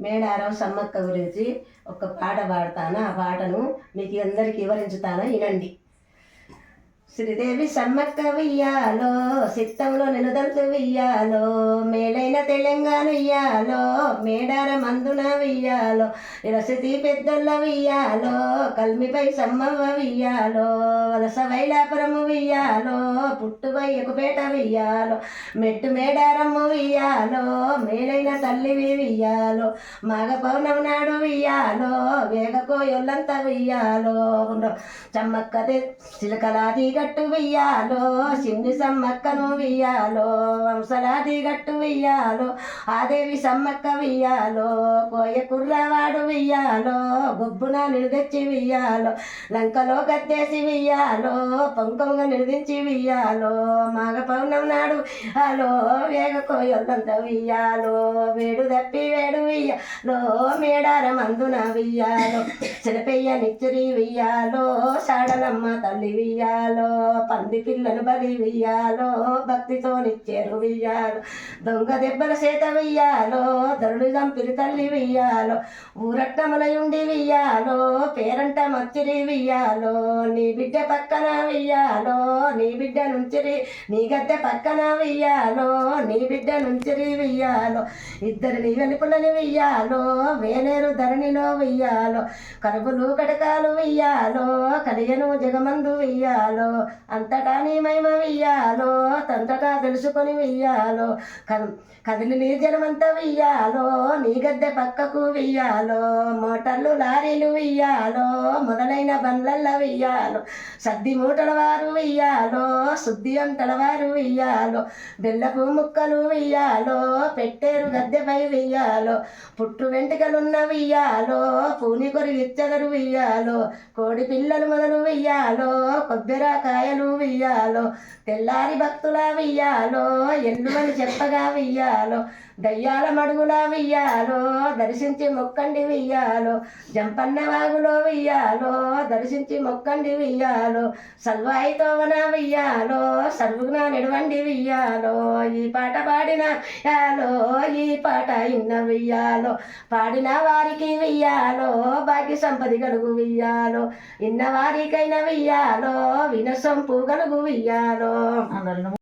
మేడారం సమ్మక్క గురించి ఒక పాట పాడతాను. ఆ పాటను మీకు అందరికి వివరించుతాను. వినండి. శ్రీదేవి సమ్మక్క వియ్యాలో సిత్తంలో నిలుదంతు వియ్యాలో మేలైన తెలంగాణ వియ్యాలో మేడార మందున వియ్యాలో నిరసతి పెద్దొల్ల వియ్యాలో కల్మిపై సమ్మవ వియ్యాలో వలస వైలాపురము వియ్యాలో పుట్టుపై ఎక్కుపేట వియ్యాలో మెట్టు మేడారమ్ము వియ్యాలో మేలైన తల్లివి వియ్యాలో మాగ పౌర్ణమి నాడు వియ్యాలో వేగకో ఎల్లంతా వియ్యాలో చమ్మక్క చిలకలాది గట్టు వియ్యాలో సిమ్ని సమ్మక్కను వెయ్యాలో వంశలాది గట్టు వెయ్యాలో ఆదేవి సమ్మక్క వెయ్యాలో కోయ కుర్రవాడు వెయ్యాలో గుబ్బున నిలుదెచ్చి వియ్యాలో లంకలో కత్తేసి వెయ్యాలో పొంకంగా నిలుదించి వియ్యాలో మాగ పౌర్ణం నాడు హలో వేగ కోయొల్లంత వెయ్యాలో వేడు తప్పి వేడు వియ్యాలో మేడార మందున వెయ్యాలో చిలపెయ్య నిచ్చరి వియ్యాలో సాడలమ్మ తల్లి వియ్యాలో పంది పిల్లలు బలి వెయ్యాలో భక్తితో నిచ్చేరు వియ్యాలో దొంగ దెబ్బల చేత వెయ్యాలో ధరుడు చంపిరి తల్లి వెయ్యాలో ఊరట్టములయుండి వెయ్యాలో పేరంట మచ్చిరి వెయ్యాలో నీ బిడ్డ పక్కన వెయ్యాలో నీ బిడ్డ నుంచిరి నీ గద్దె పక్కన వెయ్యాలో నీ బిడ్డ నుంచిరి వెయ్యాలో ఇద్దరు నీ వెలుపులని వెయ్యాలో వేలేరు ధరణిలో వెయ్యాలో కరుపులు కటకాలు వెయ్యాలో కలియను జగమందు వెయ్యాలో అంతటా నీ మహిమ వెయ్యాలో తంతటా తెలుసుకొని వెయ్యాలో కదిలి నీ జనమంతా వెయ్యాలో నీ గద్దె పక్కకు వెయ్యాలో మోటార్లు లారీలు వెయ్యాలో మొదలైన బండ్లల్లో వెయ్యాలో సద్ది మూటల వారు వెయ్యాలో శుద్ధి అంటల వారు వెయ్యాలో బెల్లపు ముక్కలు వెయ్యాలో పెట్టేరు గద్దెపై వెయ్యాలో పుట్టు వెంట్రుకలున్న వెయ్యాలో పూని కొరిగిచ్చగరు వెయ్యాలో కోడి పిల్లలు మొదలు వెయ్యాలో కొబ్బరికాయలు వెయ్యాలో తెల్లారి భక్తుల వెయ్యాలో ఎన్నుమని చెప్పగా వెయ్యాలో దయ్యాల మడుగులా వెయ్యాలో దర్శించి మొక్కండి వెయ్యాలో జంపన్న వాగులో వెయ్యాలో దర్శించి మొక్కండి వెయ్యాలో సల్వాయి తోవన వెయ్యాలో సర్వుగ్న నిడవండి వెయ్యాలో ఈ పాట పాడిన యాలో ఈ పాట ఇన్న వెయ్యాలో పాడిన వారికి వెయ్యాలో భాగ్య సంపది గలుగు వెయ్యాలో ఇన్న వారికైనా వెయ్యాలో వినసొంపు గలుగు వెయ్యాలో.